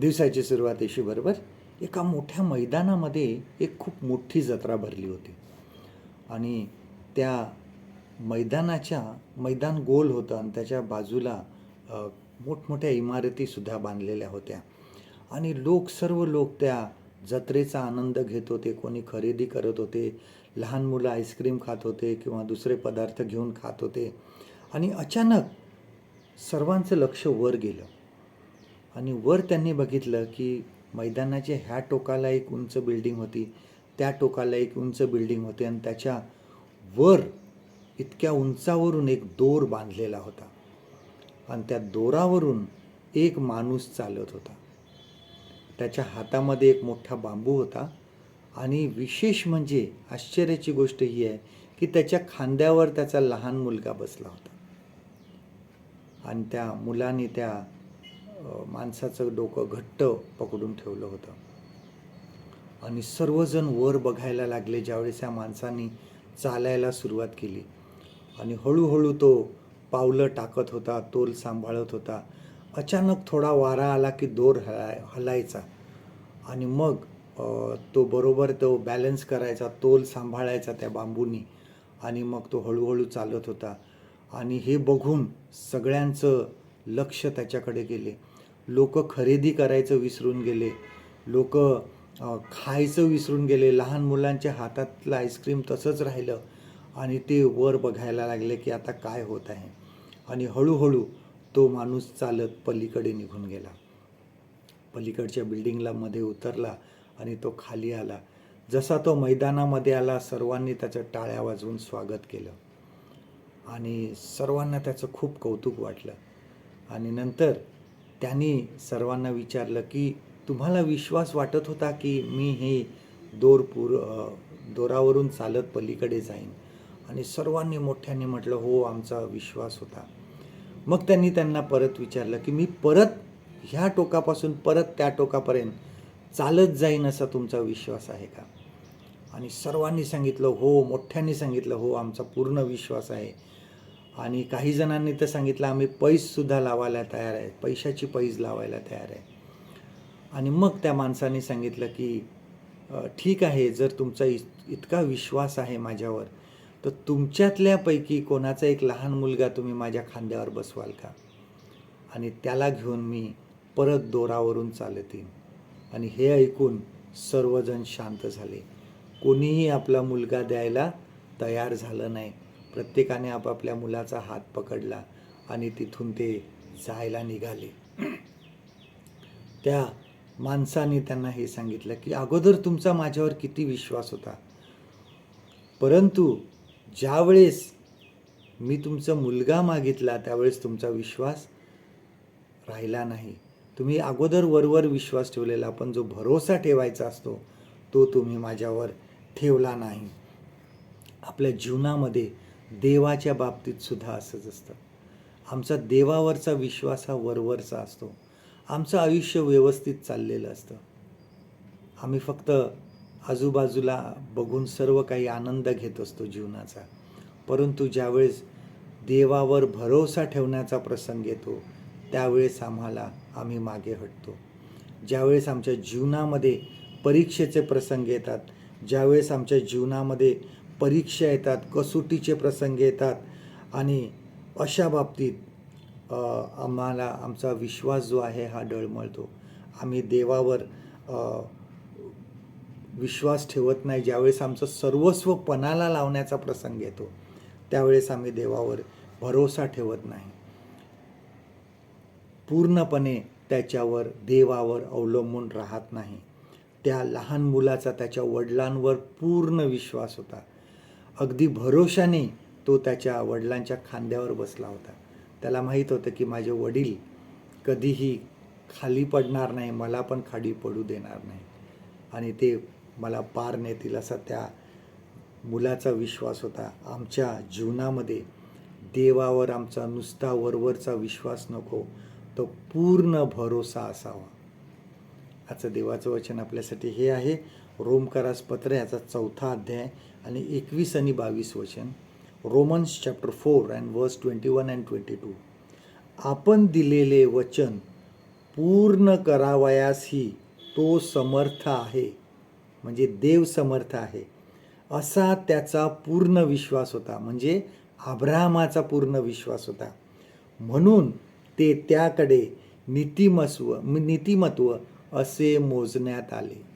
दिवसाची सुरुवात बरोबर. एका मोठ्या मैदानामध्ये एक खूप मोठी जत्रा भरली होती. आणि त्या मैदानाच्या मैदान गोल होतं आणि त्याच्या बाजूला मोठमोठ्या इमारतीसुद्धा बांधलेल्या होत्या. आणि लोक सर्व लोक त्या जत्रेचा आनंद घेत होते. कोणी खरेदी करत होते लहान मुलं आईस्क्रीम खात होते किंवा दुसरे पदार्थ घेऊन खात होते. आणि अचानक सर्वांचं लक्ष वर गेलं. आणि वर त्यांनी बघितलं की मैदानाच्या ह्या टोकाला एक उंच बिल्डिंग होती त्या टोकाला एक उंच बिल्डिंग होती आणि त्याच्या वर इतक्या उंचावरून एक दोर बांधलेला होता. आणि त्या दोरावरून एक माणूस चालत होता. त्याच्या हातामध्ये एक मोठा बांबू होता. आणि विशेष म्हणजे आश्चर्याची गोष्ट ही आहे की त्याच्या खांद्यावर त्याचा लहान मुलगा बसला होता. आणि त्या मुलाने त्या माणसाचं डोकं घट्ट पकडून ठेवलं होतं. आणि सर्वजण वर बघायला लागले ज्यावेळेस या माणसाने चालायला सुरुवात केली. आणि हळूहळू तो पावलं टाकत होता तोल सांभाळत होता. अचानक थोडा वारा आला की दोर हलाय हलायचा. आणि मग तो बरोबर तो बॅलन्स करायचा तोल सांभाळायचा त्या बांबूनी. आणि मग तो हळूहळू चालत होता. आणि हे बघून सगळ्यांचं लक्ष त्याच्याकडे गेले. लोक खरेदी करायचं विसरून गेले. लोक खायचं विसरून गेले. लहान मुलांच्या हातातलं आईस्क्रीम तसंच राहिलं. आणि ते वर बघायला लागले की आता काय होत आहे. आणि हळूहळू तो माणूस चालत पलीकडे निघून गेला. पलीकडच्या बिल्डिंगला मध्ये उतरला आणि तो खाली आला. जसा तो मैदानामध्ये आला सर्वांनी त्याचं टाळ्या वाजवून स्वागत केलं. आणि सर्वांना त्याचं खूप कौतुक वाटलं. आणि नंतर त्यांनी सर्वांना विचारलं की तुम्हाला विश्वास वाटत होता की मी हे दोर पूर दोरावरून चालत पलीकडे जाईन? आणि सर्वांनी मोठ्याने म्हटलं हो आमचा विश्वास होता. मग त्यांनी त्यांना परत विचारलं की मी परत ह्या टोकापासून परत त्या टोकापर्यंत चालत जाईन असा तुमचा विश्वास आहे का? आणि सर्वांनी सांगितलं हो मोठ्यांनी सांगितलं हो आमचा पूर्ण विश्वास आहे. आणि काही जणांनी तर सांगितलं आम्ही पैजसुद्धा लावायला तयार आहे. पैशाची पैज लावायला तयार आहे. आणि मग त्या माणसाने सांगितलं की ठीक आहे जर तुमचा इत- इतका विश्वास आहे माझ्यावर तर तुमच्यातल्यापैकी कोणाचा एक लहान मुलगा तुम्ही माझ्या खांद्यावर बसवाल का? आणि त्याला घेऊन मी परत दोरावरून चालत. येईन आणि हे ऐकून सर्वजण शांत झाले. कोणीही आपला मुलगा द्यायला तयार झालं नाही. प्रत्येकाने आपापल्या मुलाचा हात पकडला आणि तिथून ते जायला निघाले. त्या माणसाने त्यांना हे सांगितलं की अगोदर तुमचा माझ्यावर किती विश्वास होता? परंतु ज्यावेळेस मी तुमचा मुलगा मागितला त्यावेळेस तुमचा विश्वास राहिला नाही. तुम्ही अगोदर वरवर विश्वास ठेवलेला पण जो भरोसा ठेवायचा असतो तो तुम्ही माझ्यावर ठेवला नाही. आपल्या जीवनामध्ये देवाच्या बाबतीत सुद्धा असंच असतं. आमचा देवावरचा विश्वास हा वरवरचा असतो. आमचं आयुष्य व्यवस्थित चाललेलं असतं. आम्ही फक्त आजूबाजूला बघून सर्व काही आनंद घेत असतो जीवनाचा. परंतु ज्यावेळेस देवावर भरोसा ठेवण्याचा प्रसंग येतो त्यावेळेस आम्हाला आम्ही मागे हटतो. ज्यावेळेस आमच्या जीवनामध्ये परीक्षेचे प्रसंग येतात ज्यावेळेस आमच्या जीवनामध्ये परीक्षा येतात कसोटीचे प्रसंग येतात आणि अशा बाबतीत आम्हाला आमचा विश्वास जो आहे हा डळमळतो. आम्ही देवावर विश्वास ठेवत नाही. ज्यावेळेस आमचं सर्वस्व पणाला लावण्याचा प्रसंग येतो त्यावेळेस आम्ही देवावर भरोसा ठेवत नाही. पूर्णपणे त्याच्यावर देवावर अवलंबून राहत नाही. त्या लहान मुलाचा त्याच्या वडिलांवर पूर्ण विश्वास होता. अगदी भरोशाने तो त्याच्या वडिलांच्या खांद्यावर बसला होता. त्याला माहीत होतं की माझे वडील कधीही खाली पडणार नाही मला पण खाली पडू देणार नाही. आणि ते मला पार नेतील असा त्या मुलाचा विश्वास होता. आमच्या जीवनामध्ये देवावर आमचा नुसता वरवरचा विश्वास नको तो पूर्ण भरोसा असावा. आजचं देवाचं वचन आपल्यासाठी हे आहे. रोमकारास पत्र याचा चौथा अध्याय आणि एकवीस आणि बावीस वचन. Romans chapter four and verse twenty one and twenty two आपण दिलेले वचन पूर्ण करावयासही तो समर्थ आहे. म्हणजे देव समर्थ आहे. असा त्याचा पूर्ण विश्वास होता. म्हणजे आब्रामाचा पूर्ण विश्वास होता. म्हणून ते त्याकडे नीतिमत्व नीतिमत्व असे मोजण्यात आले.